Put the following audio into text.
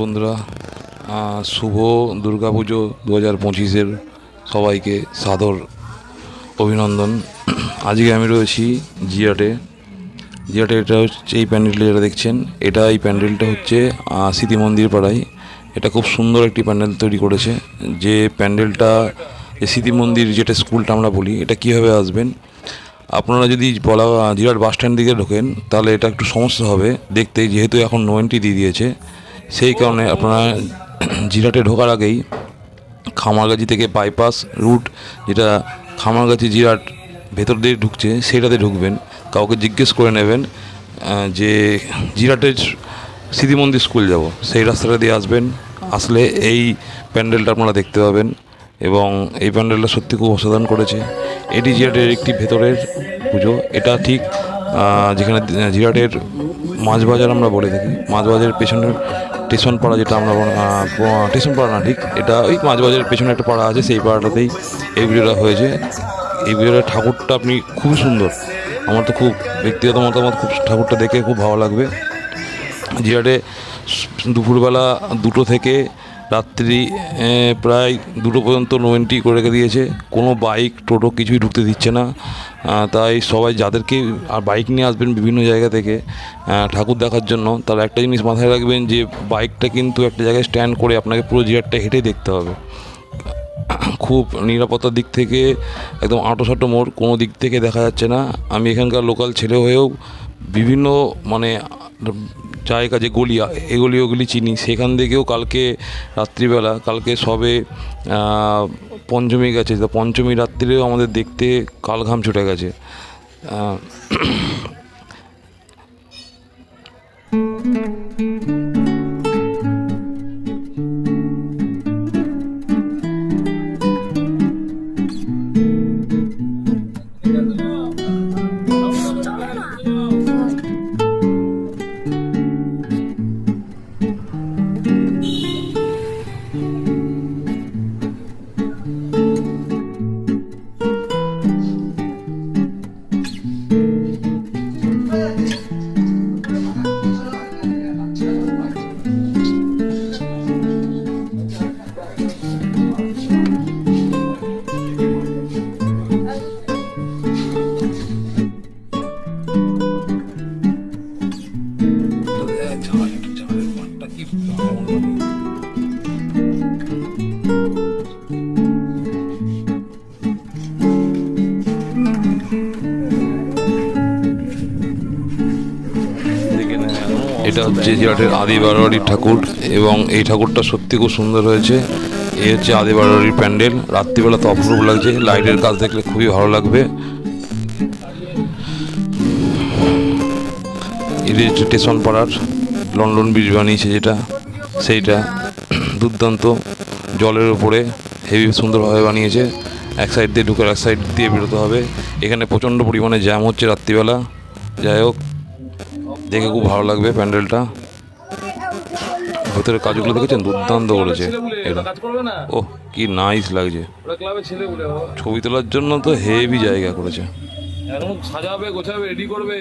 বন্ধুরা আহ, শুভ দুর্গাপুজো দু হাজার পঁচিশের সবাইকে সাদর অভিনন্দন। আজকে আমি রয়েছি জিয়াটে। জিয়াটে এটা হচ্ছে এই প্যান্ডেলটা যেটা দেখছেন এটা এই প্যান্ডেলটা হচ্ছে স্মৃতি মন্দির পাড়ায়। এটা খুব সুন্দর একটি প্যান্ডেল তৈরি করেছে। যে প্যান্ডেলটা স্মৃতি মন্দির যেটা স্কুলটা আমরা বলি এটা কীভাবে আসবেন? আপনারা যদি বলা জিরাট বাস স্ট্যান্ড দিকে ঢোকেন তাহলে এটা একটু সমস্যা হবে। দেখতে যেহেতু এখন নোয়েন্টি দিয়ে দিয়েছে সেই কারণে আপনারা জিরাটে ঢোকার আগেই খামারগাছি থেকে বাইপাস রুট যেটা খামারগাছি জিরাট ভেতর দিয়ে ঢুকছে, সেটাতে ঢুকবেন। কাউকে জিজ্ঞেস করে নেবেন যে জিরাটের স্মৃতি মন্দির স্কুল যাব। সেই রাস্তাটা দিয়ে আসবেন। আসলে এই প্যান্ডেলটা আপনারা দেখতে পাবেন এবং এই প্যান্ডেলটা সত্যি খুব অসাধারণ করেছে। এটি জিরাটের একটি ভেতরের পুজো। এটা ঠিক যেখানে জিরাটের মাছ বাজার আমরা বলে থাকি। মাছ বাজারের পেছনের স্টেশন পাড়া যেটা আমরা স্টেশন পাড়া না, ঠিক? এটা ওই মাঝ বাজারের পেছনে একটা পাড়া আছে, সেই পাড়াটাতেই এই পুজোটা হয়েছে। এই পুজোটা ঠাকুরটা আপনি খুব সুন্দর। আমার তো খুব ব্যক্তিগত মতামত, খুব ঠাকুরটা দেখে খুব ভালো লাগবে। জিরাটে দুপুরবেলা দুটো থেকে রাত্রি প্রায় দুটো পর্যন্ত নো এন্ট্রি করে রেখে দিয়েছে। কোনো বাইক, টোটো কিছুই ঢুকতে দিচ্ছে না। তাই সবাই যাদেরকে আর বাইক নিয়ে আসবেন বিভিন্ন জায়গা থেকে ঠাকুর দেখার জন্য তারা একটা জিনিস মাথায় রাখবেন যে, বাইকটা কিন্তু একটা জায়গায় স্ট্যান্ড করে আপনাকে পুরো জিয়ারটা হেঁটেই দেখতে হবে। খুব নিরাপত্তার দিক থেকে একদম আঁটো মোড়, কোনো দিক থেকে দেখা যাচ্ছে না। আমি এখানকার লোকাল ছেলে হয়েও বিভিন্ন মানে জায়গা যে গলি এগুলি ওগুলি চিনি। সেখান থেকেও কালকে রাত্রিবেলা, কালকে সবে পঞ্চমী গেছে। তো পঞ্চমী রাত্রিরেও আমাদের দেখতে কাল ঘাম ছুটে গেছে। আহ, এটা হচ্ছে জিরাটের আদি বারোয়ারির ঠাকুর এবং এই ঠাকুরটা সত্যি খুব সুন্দর হয়েছে। এই হচ্ছে আদি বারোয়ারির প্যান্ডেল। রাত্রিবেলা তো অপূর্ব লাগছে। লাইটের কাজ দেখলে খুবই ভালো লাগবে। হচ্ছে স্টেশন পাড়ার লন্ডন ব্রিজ বানিয়েছে যেটা, সেইটা দুর্দান্ত জলের উপরে হেভি সুন্দরভাবে বানিয়েছে। এক সাইড দিয়ে ঢুকে এক সাইড দিয়ে বেরোতে হবে। এখানে প্রচণ্ড পরিমাণে জ্যাম হচ্ছে রাত্রিবেলা। যাই হোক, দেখে খুব ভালো লাগবে প্যান্ডেলটা। ভেতরের কাজগুলো দেখেছেন? দুর্দান্ত করেছে। এটা ও কি নাইস লাগছে। ছবি তোলার জন্য তো হেভি জায়গা করেছে। সাজাবে, গোছাবে রেডি করবে।